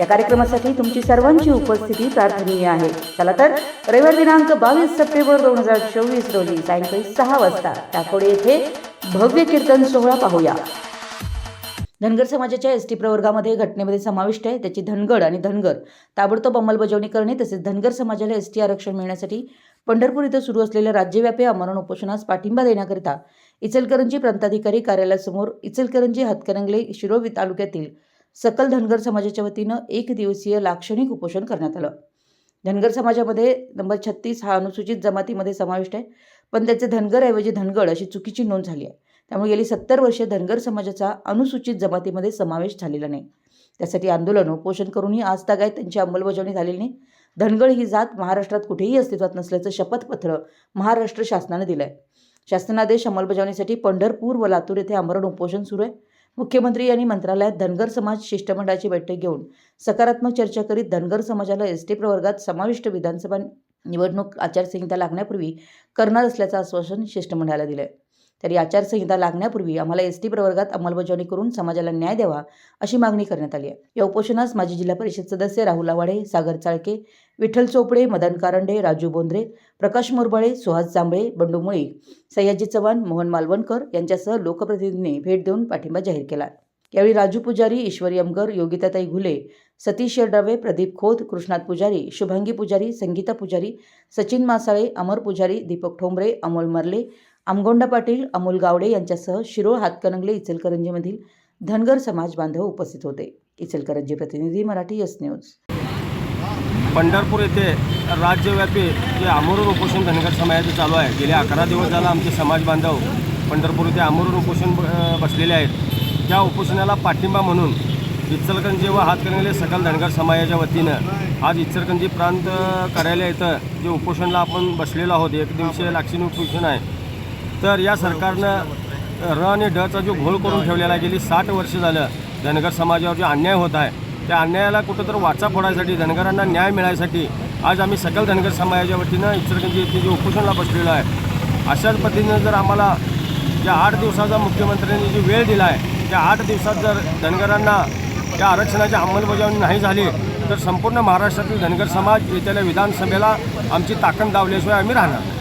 या कार्यक्रमासाठी तुमची सर्वांची उपस्थिती प्रार्थनीय आहे. चला तर रविवार दिनांक बावीस सप्टेंबर दोन हजार चोवीस रोजी सायंकाळी सहा वाजता टाकोडे येथे भव्य कीर्तन सोहळा पाहूया. धनगर समाजाच्या एस टी प्रवर्गामध्ये घटनेमध्ये समाविष्ट आहे. त्याची धनगड आणि धनगर ताबडतोब अंमलबजावणी करणे तसेच धनगर समाजाला एस टी आरक्षण मिळण्यासाठी पंढरपूर इथं सुरू असलेल्या राज्यव्यापी आमरण उपोषणास पाठिंबा देण्याकरिता इचलकरंजी प्रांताधिकारी कार्यालयासमोर इचलकरंजी हातकरंगले शिरोवी तालुक्यातील सकल धनगर समाजाच्या वतीनं एक दिवसीय लाक्षणिक उपोषण करण्यात आलं. धनगर समाजामध्ये नंबर छत्तीस हा अनुसूचित जमातीमध्ये समाविष्ट आहे. पण त्याचे धनगरऐवजी धनगड अशी चुकीची नोंद झाली आहे. त्यामुळे गेली सत्तर वर्षे धनगर समाजाचा अनुसूचित जमातीमध्ये समावेश झालेला नाही. त्यासाठी आंदोलन उपोषण करूनही आज तागायत त्यांची अंमलबजावणी झालेली नाही. धनगड ही जात महाराष्ट्रात कुठेही अस्तित्वात नसल्याचं शपथपत्र महाराष्ट्र शासनानं दिलं आहे शासनादेश अंमलबजावणीसाठी पंढरपूर व लातूर येथे आमरण उपोषण सुरू आहे. मुख्यमंत्री यांनी मंत्रालयात धनगर समाज शिष्टमंडळाची बैठक घेऊन सकारात्मक चर्चा करीत धनगर समाजाला एस टी प्रवर्गात समाविष्ट विधानसभा निवडणूक आचारसंहिता लागण्यापूर्वी करणार असल्याचं आश्वासन शिष्टमंडळाला दिलं आहे तरी आचारसंहिता लागण्यापूर्वी आम्हाला एस टी प्रवर्गात अंमलबजावणी करून समाजाला न्याय द्यावा अशी मागणी करण्यात आली आहे. या उपोषणास माजी जिल्हा परिषद सदस्य राहुल आवाडे सागर चाळके विठ्ठल चोपडे मदन कारंडे राजू बोंद्रे प्रकाश मोरबाळे सुहास जांभळे बंडू मुळी सयाजी चव्हाण मोहन मालवणकर यांच्यासह लोकप्रतिनिधींनी भेट देऊन पाठिंबा जाहीर केला. यावेळी राजू पुजारी ईश्वरी अमगर योगिताताई घुले सतीश येड्रावे प्रदीप खोत कृष्णात पुजारी शुभांगी पुजारी संगीता पुजारी सचिन मासाळे अमर पुजारी दीपक ठोंबरे अमोल मरले आमगोंडा पाटील अमोल गावडे यांच्यासह शिरोळ हातकणंगले इचलकरंजीमधील धनगर समाज बांधव उपस्थित होते. इचलकरंजी प्रतिनिधी मराठी यस न्यूज. पंढरपूर येथे राज्यव्यापी जे आमरण उपोषण धनगर समाजाचे चालू आहे. गेले अकरा दिवस झाला आमचे समाज बांधव पंढरपूर येथे आमरण उपोषण बसलेले आहेत. त्या उपोषणाला पाठिंबा म्हणून इचलकरंजी व हातकणंगले सकल धनगर समाजाच्या वतीनं आज इचलकरंजी प्रांत कार्यालय इथं जे उपोषणाला आपण बसलेलो आहोत एक दिवशी लाक्षणिक उपोषण आहे. तर या सरकारनं र आणि डचा जो घोळ करून ठेवलेला आहे गेली साठ वर्ष झालं धनगर समाजावर जो अन्याय होत आहे त्या अन्यायाला कुठंतरी वाचा फोडायसाठी धनगरांना न्याय मिळायसाठी आज आम्ही सकल धनगर समाजाच्या वतीनं इचरगंजी येथे जे उपोषणला बसलेलो आहे अशाच पद्धतीनं जर आम्हाला ज्या आठ दिवसाचा मुख्यमंत्र्यांनी जी वेळ दिला आहे त्या आठ दिवसात जर धनगरांना त्या आरक्षणाची अंमलबजावणी नाही झाली तर संपूर्ण महाराष्ट्रातील धनगर समाज येत्याला विधानसभेला आमची ताकद दावल्याशिवाय आम्ही राहणार नाही.